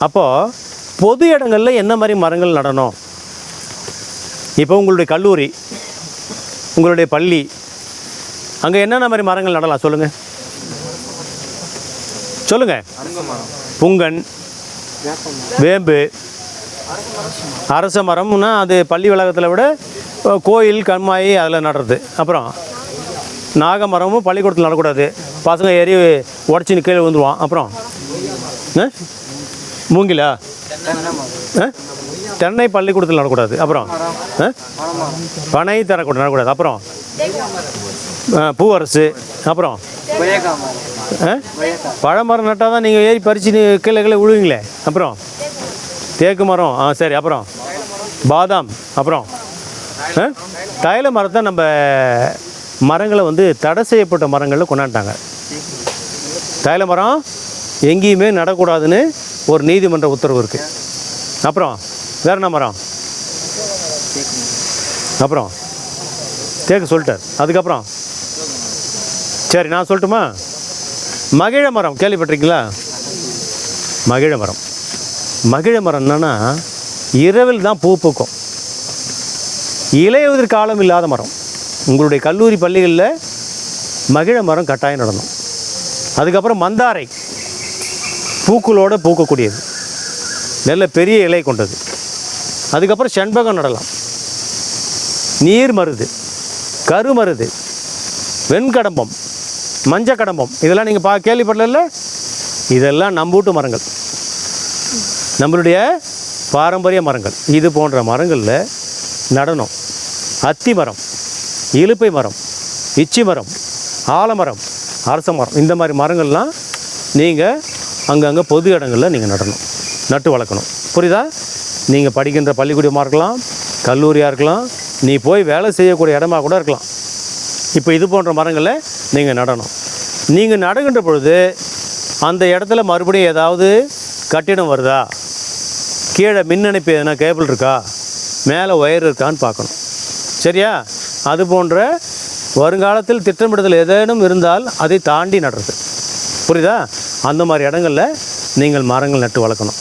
அப்போது பொது இடங்களில் என்ன மாதிரி மரங்கள் நடணும்? இப்போ உங்களுடைய கல்லூரி உங்களுடைய பள்ளி அங்கே என்னென்ன மாதிரி மரங்கள் நடலாம் சொல்லுங்கள் சொல்லுங்கள் புங்கன் வேம்பு அரச மரம்னா அது பள்ளி வளாகத்தில் விட கோயில் கண்மாய் அதில் நடுறது. அப்புறம் நாக மரமும் பள்ளிக்கூடத்தில் நடக்கூடாது. பசங்க ஏறி உடச்சின்னு கீழே விழுந்துருவான். அப்புறம் ஆ? மூங்கிலா? ஆ? தென்னை பள்ளிக்கூடத்தில் நடக்கூடாது. அப்புறம்? ஆ? பனை தரக்கூடாது நடக்கூடாது. அப்புறம்? பூவரசு. அப்புறம்? ஆ? பழமரம் நட்டால் தான் நீங்கள் ஏறி பறித்து கீழே கீழே விழுவீங்களே. அப்புறம்? தேக்கு மரம். ஆ சரி. அப்புறம்? பாதாம். அப்புறம்? ஆ? தைல மரத்தை நம்ம மரங்களை வந்து தடை செய்யப்பட்ட மரங்களில் கொண்டாண்டாங்க தைல மரம் எங்கேயுமே நடக்கூடாதுன்னு ஒரு நீதிமன்ற உத்தரவு இருக்குது அப்புறம் வேற என்ன மரம்? அப்புறம் தேக்கு சொல்லிட்டார். அதுக்கப்புறம்? சரி நான் சொல்லட்டுமா? மகிழ மரம் கேள்விப்பட்டிருக்கீங்களா? மகிழ மரம். மகிழ மரம் என்னென்னா இரவில் தான் பூ பூக்கும். இலையுதிர் காலம் இல்லாத மரம். உங்களுடைய கல்லூரி பள்ளிகளில் மகிழ மரம் கட்டாயம் நடணும் அதுக்கப்புறம் மந்தாரை. பூக்களோடு பூக்கக்கூடியது. நல்ல பெரிய இலை கொண்டது. அதுக்கப்புறம் செண்பகம் நடலாம். நீர் மருது கருமருது வெண்கடம்பம் மஞ்ச கடம்பம் இதெல்லாம் நீங்கள் பா கேள்விப்படல இதெல்லாம் நம்பூட்டு மரங்கள். நம்மளுடைய பாரம்பரிய மரங்கள். இது போன்ற மரங்களில் நடனம் அத்தி மரம் இலுப்பை மரம் இச்சி மரம் ஆலமரம் அரச மரம் இந்த மாதிரி மரங்கள்லாம் நீங்கள் அங்கங்கே பொது இடங்களில் நீங்கள் நடணும். நட்டு வளர்க்கணும். புரியுதா? நீங்கள் படிக்கின்ற பள்ளிக்கூடமாக இருக்கலாம் கல்லூரியாக இருக்கலாம் நீ போய் வேலை செய்யக்கூடிய இடமா கூட இருக்கலாம். இப்போ இது போன்ற மரங்களை நீங்கள் நடணும். நீங்கள் நடுகின்ற பொழுது அந்த இடத்துல மறுபடியும் ஏதாவது கட்டிடம் வருதா? கீழே மின் இணைப்பு எதனா கேபிள் இருக்கா? மேலே ஒயர் இருக்கான்னு பார்க்கணும். சரியா? அது போன்ற வருங்காலத்தில் திட்டமிடுதல் ஏதேனும் இருந்தால் அதை தாண்டி நடுறது. புரியுதா? அந்த மாதிரி இடங்களில் நீங்கள் மரங்கள் நட்டு வளர்க்கணும்.